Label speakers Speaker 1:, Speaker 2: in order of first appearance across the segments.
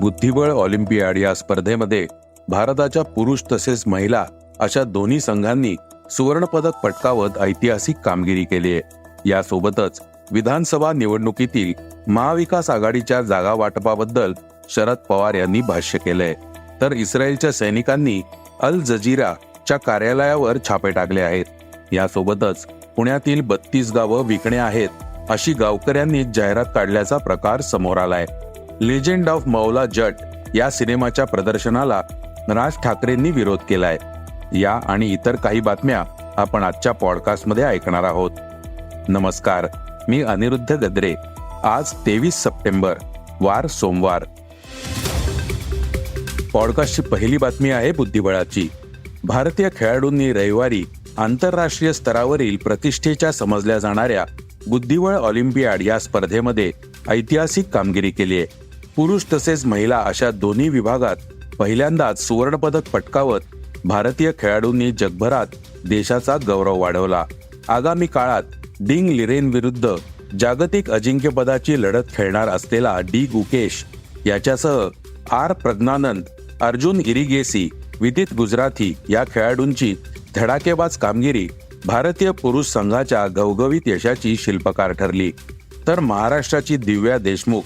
Speaker 1: बुद्धिबळ ऑलिम्पियाड या स्पर्धेमध्ये भारताच्या पुरुष तसेच महिला अशा दोन्ही संघांनी सुवर्णपदक पटकावत ऐतिहासिक कामगिरी केली आहे. यासोबतच विधानसभा निवडणुकीतील महाविकास आघाडीच्या जागा वाटपाबद्दल शरद पवार यांनी भाष्य केलंय. तर इस्रायलच्या सैनिकांनी अल जजीराच्या कार्यालयावर छापे टाकले आहेत. यासोबतच पुण्यातील बत्तीस गावं विकणे आहेत अशी गावकऱ्यांनी जाहिरात काढल्याचा प्रकार समोर आलाय. लेजंड ऑफ मौला जट या सिनेमाच्या प्रदर्शनाला राज ठाकरेंनी विरोध केलाय. या आणि इतर काही बातम्या आपण आजच्या पॉडकास्टमध्ये ऐकणार आहोत. नमस्कार मी अनिरुद्ध गद्रे. आज तेवीस सप्टेंबर वार सोमवार. पॉडकास्टची पहिली बातमी आहे बुद्धिबळाची. भारतीय खेळाडूंनी रविवारी आंतरराष्ट्रीय स्तरावरील प्रतिष्ठेच्या समजल्या जाणाऱ्या बुद्धिबळ ऑलिम्पियाड या स्पर्धेमध्ये ऐतिहासिक कामगिरी केली आहे. पुरुष तसेच महिला अशा दोन्ही विभागात पहिल्यांदाच सुवर्णपदक पटकावत भारतीय खेळाडूंनी जगभरात देशाचा गौरव वाढवला. आगामी काळात डिंग लिरेन विरुद्ध जागतिक अजिंक्यपदाची लढत खेळणार असलेला डी गुकेश याच्यासह आर प्रज्ञानंद अर्जुन इरिगेसी विदित गुजराथी या खेळाडूंची धडाकेबाज कामगिरी भारतीय पुरुष संघाच्या घवघवीत यशाची शिल्पकार ठरली. तर महाराष्ट्राची दिव्या देशमुख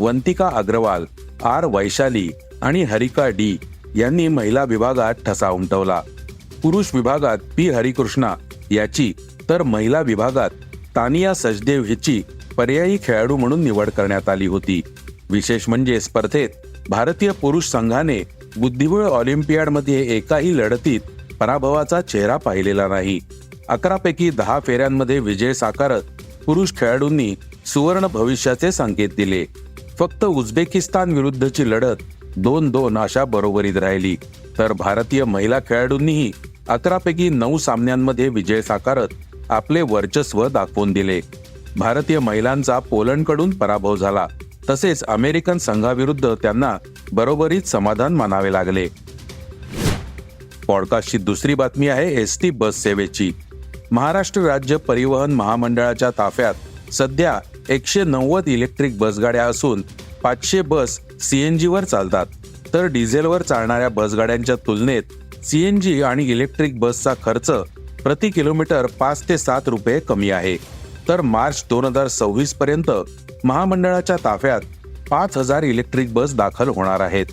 Speaker 1: वंतिका अग्रवाल आर वैशाली आणि हरिका डी यांनी महिला विभागात ठसा उमटवला. पुरुष विभागात पी हरिकृष्णा याची तर महिला विभागात तानिया सचदेव हिची पर्यायी खेळाडू म्हणून निवड करण्यात आली होती. विशेष म्हणजे स्पर्धेत भारतीय पुरुष संघाने बुद्धिबळ ऑलिम्पियाडमध्ये एकाही लढतीत पराभवाचा चेहरा पाहिलेला नाही. अकरापैकी दहा फेऱ्यांमध्ये विजय साकारत पुरुष खेळाडूंनी सुवर्ण भविष्याचे संकेत दिले. फक्त उझबेकिस्तान विरुद्धची लढत दोन दोन अशा बरोबरीत राहिली. तर भारतीय महिला खेळाडूंनीही अकरापैकी नऊ सामन्यांमध्ये विजय साकारत आपले वर्चस्व दाखवून दिले. भारतीय महिलांचा पोलंडकडून पराभव झाला. तसेच अमेरिकन संघाविरुद्ध त्यांना बरोबरीत समाधान मानावे लागले. पॉडकास्टची दुसरी बातमी आहे एस टी बस सेवेची. महाराष्ट्र राज्य परिवहन महामंडळाच्या ताफ्यात सध्या एकशे नव्वद इलेक्ट्रिक बसगाड्या असून पाचशे बस सीएनजीवर चालतात. तर डिझेलवर चालणाऱ्या बसगाड्यांच्या तुलनेत सीएनजी आणि इलेक्ट्रिक बसचा खर्च प्रति किलोमीटर पाच ते सात रुपये कमी आहे. तर मार्च दोन हजार सव्वीस पर्यंत महामंडळाच्या ताफ्यात पाच हजार इलेक्ट्रिक बस दाखल होणार आहेत.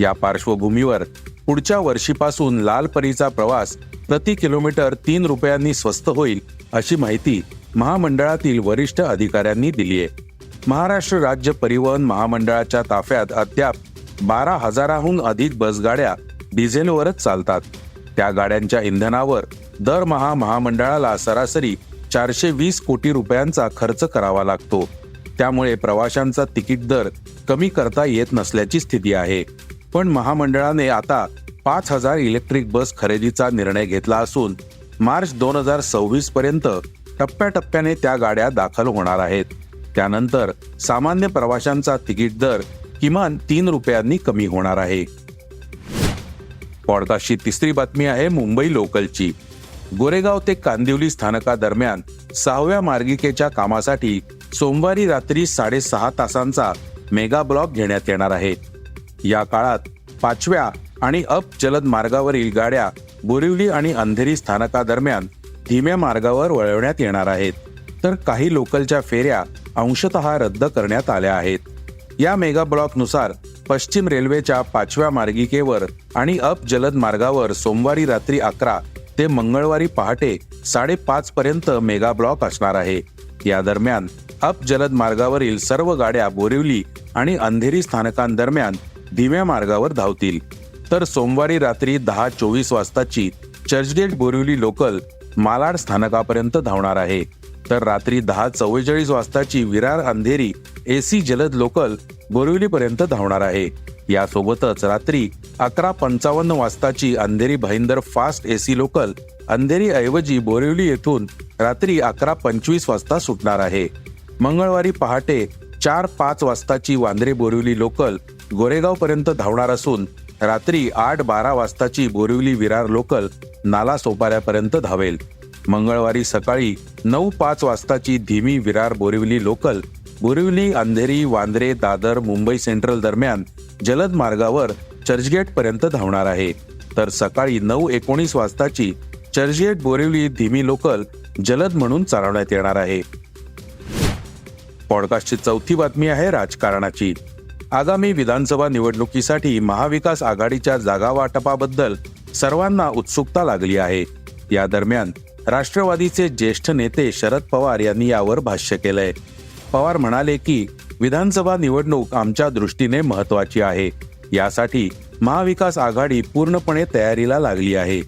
Speaker 1: या पार्श्वभूमीवर पुढच्या वर्षीपासून लाल परीचा प्रवास प्रति किलोमीटर तीन रुपयांनी स्वस्त होईल अशी माहिती महामंडळातील वरिष्ठ अधिकाऱ्यांनी दिली आहे. महाराष्ट्र राज्य परिवहन महामंडळाच्या ताफ्यात अद्याप बारा हजाराहून अधिक बसगाड्या डिझेलवरच चालतात. त्या गाड्यांच्या इंधनावर दरमहा महामंडळाला सरासरी चारशे वीस कोटी रुपयांचा खर्च करावा लागतो. त्यामुळे प्रवाशांचा तिकीट दर कमी करता येत नसल्याची स्थिती आहे. पण महामंडळाने आता पाच हजार इलेक्ट्रिक बस खरेदीचा निर्णय घेतला असून मार्च दोन हजार सव्वीस पर्यंत टप्प्याटप्प्याने त्या गाड्या दाखल होणार आहेत. त्यानंतर सामान्य प्रवाशांचा तिकीट दर किमान तीन रुपयांनी कमी होणार आहे. पॉडकास्टची तिसरी बातमी आहे मुंबई लोकलची. गोरेगाव ते कांदिवली स्थानकादरम्यान सहाव्या मार्गिकेच्या कामासाठी सोमवारी रात्री साडेसहा तासांचा मेगा ब्लॉक घेण्यात येणार आहे. या काळात पाचव्या आणि अप जलद मार्गावरील गाड्या बोरिवली आणि अंधेरी स्थानकादरम्यान धीम्या मार्गावर वळवण्यात येणार आहेत. तर काही लोकलच्या फेऱ्या अंशतः रद्द करण्यात आल्या आहेत. या मेगा ब्लॉकनुसार पश्चिम रेल्वेच्या पाचव्या मार्गिकेवर आणि अप जलद मार्गावर सोमवारी रात्री अकरा ते मंगळवारी पहाटे साडेपाच पर्यंत मेगा ब्लॉक असणार आहे. या दरम्यान अप जलद मार्गावरील सर्व गाड्या बोरिवली आणि अंधेरी स्थानकांदरम्यान धीम्या मार्गावर धावतील. तर सोमवारी रात्री दहा चोवीस वाजताची चर्चगेट बोरिवली लोकल मालाड स्थानकापर्यंत धावणार आहे. तर रात्री दहा चव्वेचाळीस वाजताची विरार अंधेरी एसी जलद लोकल बोरिवलीपर्यंत धावणार आहे. यासोबतच रात्री अकरा पंचावन्न वाजताची Andheri Bhayandar fast AC local Andheri ऐवजी बोरिवली येथून रात्री अकरा पंचवीस वाजता सुटणार आहे. मंगळवारी पहाटे चार पाच वाजताची वांद्रे बोरिवली लोकल गोरेगाव पर्यंत धावणार असून रात्री आठ बारा वाजताची बोरिवली विरार लोकल नाला सोपाऱ्यापर्यंत धावेल. मंगळवारी सकाळी नऊ पाच वाजताची धीमी विरार बोरिवली लोकल बोरिवली अंधेरी वांद्रे दादर मुंबई सेंट्रल दरम्यान जलद मार्गावर चर्चगेट पर्यंत धावणार आहे. तर सकाळी नऊ एकोणीस वाजताची चर्चगेट बोरिवली धीमी लोकल जलद म्हणून चालवण्यात येणार आहे. पॉडकास्टची चौथी बातमी आहे राजकारणाची. आगामी विधानसभा निवडणुकीसाठी महाविकास आघाडीच्या जागा वाटपाबद्दल सर्वांना उत्सुकता लागली आहे. या दरम्यान राष्ट्रवादीचे ज्येष्ठ नेते शरद पवार यांनी यावर भाष्य केलंय. पवार म्हणाले की विधानसभा निवडणूक आमच्या दृष्टीने महत्वाची आहे. यासाठी महाविकास आघाडी पूर्णपणे तयारीला लागली आहे.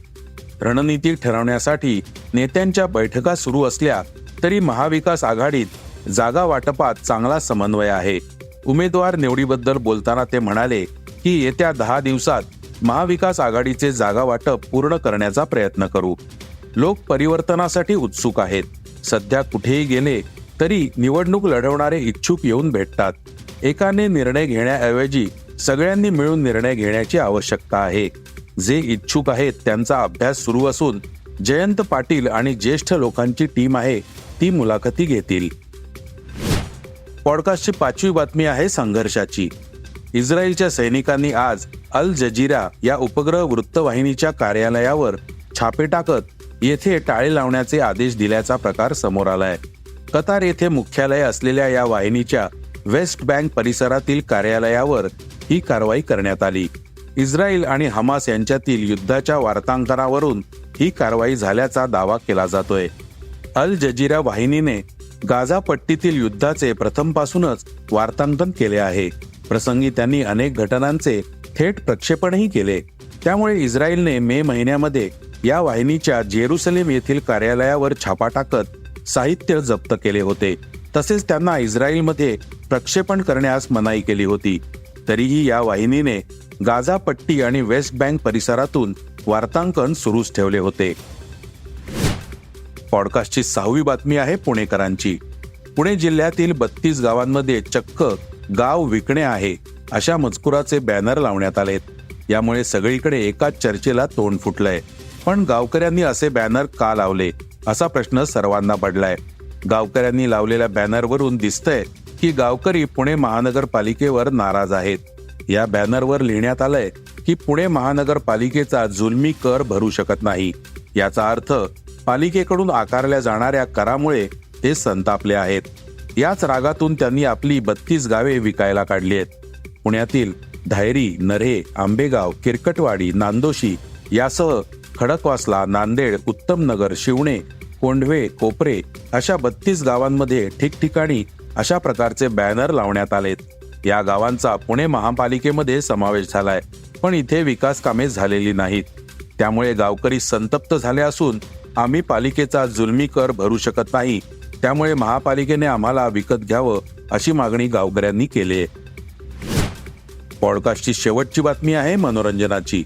Speaker 1: रणनीती ठरवण्यासाठी नेत्यांच्या बैठका सुरू असल्या तरी महाविकास आघाडीत जागा वाटपात चांगला समन्वय आहे. उमेदवार निवडीबद्दल बोलताना ते म्हणाले की येत्या दहा दिवसात महाविकास आघाडीचे जागा वाटप पूर्ण करण्याचा प्रयत्न करू. लोक परिवर्तनासाठी उत्सुक आहेत. सध्या कुठेही गेले तरी निवडणूक लढवणारे इच्छुक येऊन भेटतात. एकाने निर्णय घेण्याऐवजी सगळ्यांनी मिळून निर्णय घेण्याची आवश्यकता आहे. जे इच्छुक आहेत त्यांचा अभ्यास सुरू असून जयंत पाटील आणि ज्येष्ठ लोकांची टीम आहे ती मुलाखती घेतील. पॉडकास्टची पाचवी बातमी आहे संघर्षाची. इस्रायलच्या सैनिकांनी आज अल जजीरा या उपग्रह वृत्तवाहिनीच्या कार्यालयावर छापे टाकत येथे टाळे लावण्याचे आदेश दिल्याचा प्रकार समोर आलाय. कतार येथे मुख्यालय असलेल्या या वाहिनीच्या वेस्ट बँक परिसरातील कार्यालयावर ही कारवाई करण्यात आली. इस्रायल आणि हमास यांच्यातील युद्धाच्या वार्तांकनावरून ही कारवाई झाल्याचा दावा केला जातोय. अल जजीरा वाहिनीने गाझा पट्टीतील युद्धाचे प्रथमपासूनच वार्तांकन केले आहे. प्रसंगी त्यांनी अनेक घटनांचे थेट प्रक्षेपणही केले. त्यामुळे इस्रायलने मे महिन्यामध्ये या वाहिनीच्या जेरुसलेम येथील कार्यालयावर छापा टाकत साहित्य जप्त केले होते. तसेच त्यांना इस्रायलमध्ये प्रक्षेपण करण्यास मनाई केली होती. तरीही या वाहिनीने गाझा पट्टी आणि वेस्ट बँक परिसरातून वार्तांकन सुरूच ठेवले होते. पॉडकास्टची सहावी बातमी आहे पुणेकरांची. पुणे जिल्ह्यातील बत्तीस गावांमध्ये चक्क गाव विकणे आहे. अशा मजकुराचे बॅनर लावण्यात आलेत. यामुळे सगळीकडे एकाच चर्चेला तोंड फुटलंय. पण गावकऱ्यांनी असे बॅनर का लावले? असा प्रश्न सर्वांना पडलाय. गावकऱ्यांनी लावलेल्या बॅनरवरून दिसतंय की गावकरी पुणे महानगरपालिकेवर नाराज आहेत. या बॅनरवर लिहिण्यात आलंय की पुणे महानगरपालिकेचा जुलमी कर भरू शकत नाही. याचा अर्थ पालिकेकडून आकारल्या जाणाऱ्या करामुळे ते संतापले आहेत. याच रागातून त्यांनी आपली बत्तीस गावे विकायला काढली आहेत. पुण्यातील धायरी नरे आंबेगाव किरकटवाडी नांदोशी यासह खडकवासला नांदेड उत्तमनगर शिवणे कोंढवे कोपरे अशा बत्तीस गावांमध्ये ठिकठिकाणी अशा प्रकारचे बॅनर लावण्यात आलेत. या गावांचा पुणे महापालिकेमध्ये समावेश झालाय पण इथे विकास कामे झालेली नाहीत. त्यामुळे गावकरी संतप्त झाले असून आम्ही पालिकेचा जुलमी कर भरू शकत नाही. त्यामुळे महापालिकेने आम्हाला विकत घ्यावं अशी मागणी गावकऱ्यांनी केली आहे पॉडकास्टची शेवटची बातमी आहे मनोरंजनाची.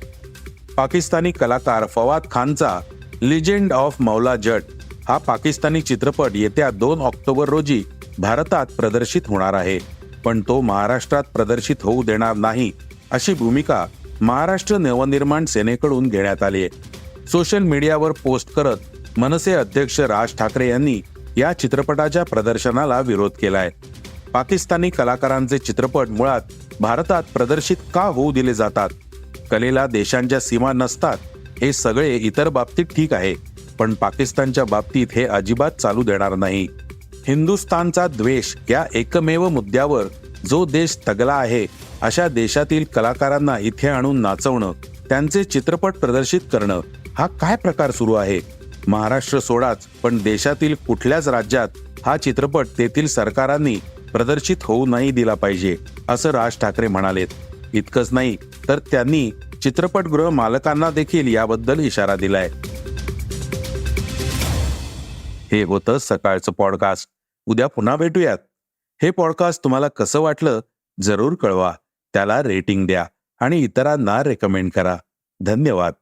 Speaker 1: पाकिस्तानी कलाकार फवाद खानचा लिजेंड ऑफ मौला जट हा पाकिस्तानी चित्रपट येत्या दोन ऑक्टोबर रोजी भारतात प्रदर्शित होणार आहे. पण तो महाराष्ट्रात प्रदर्शित होऊ देणार नाही अशी भूमिका महाराष्ट्र नवनिर्माण सेनेकडून घेण्यात आली आहे. सोशल मीडियावर पोस्ट करत मनसे अध्यक्ष राज ठाकरे यांनी या चित्रपटाच्या प्रदर्शनाला विरोध केला आहे पाकिस्तानी कलाकारांचे चित्रपट मुळात भारतात प्रदर्शित का होऊ दिले जातात? कलेला देशांच्या सीमा नसतात हे सगळे इतर बाबतीत ठीक आहे पण पाकिस्तानच्या बाबतीत हे अजिबात चालू देणार नाही. हिंदुस्थानचा द्वेष या एकमेव मुद्द्यावर जो देश तगला आहे अशा देशातील कलाकारांना इथे आणून नाचवणं त्यांचे चित्रपट प्रदर्शित करणं हा काय प्रकार सुरू आहे? महाराष्ट्र सोडाच पण देशातील कुठल्याच राज्यात हा चित्रपट तेथील सरकारांनी प्रदर्शित होऊ नाही दिला पाहिजे असं राज ठाकरे म्हणालेत. इतकंच नाही तर त्यांनी चित्रपटगृह मालकांना देखील याबद्दल इशारा दिलाय. हे होतं सकाळचं पॉडकास्ट. उद्या पुन्हा भेटूयात. हे पॉडकास्ट तुम्हाला कसं वाटलं जरूर कळवा. त्याला रेटिंग द्या आणि इतरांना रेकमेंड करा. धन्यवाद.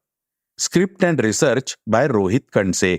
Speaker 1: Script and research by Rohit Kanse.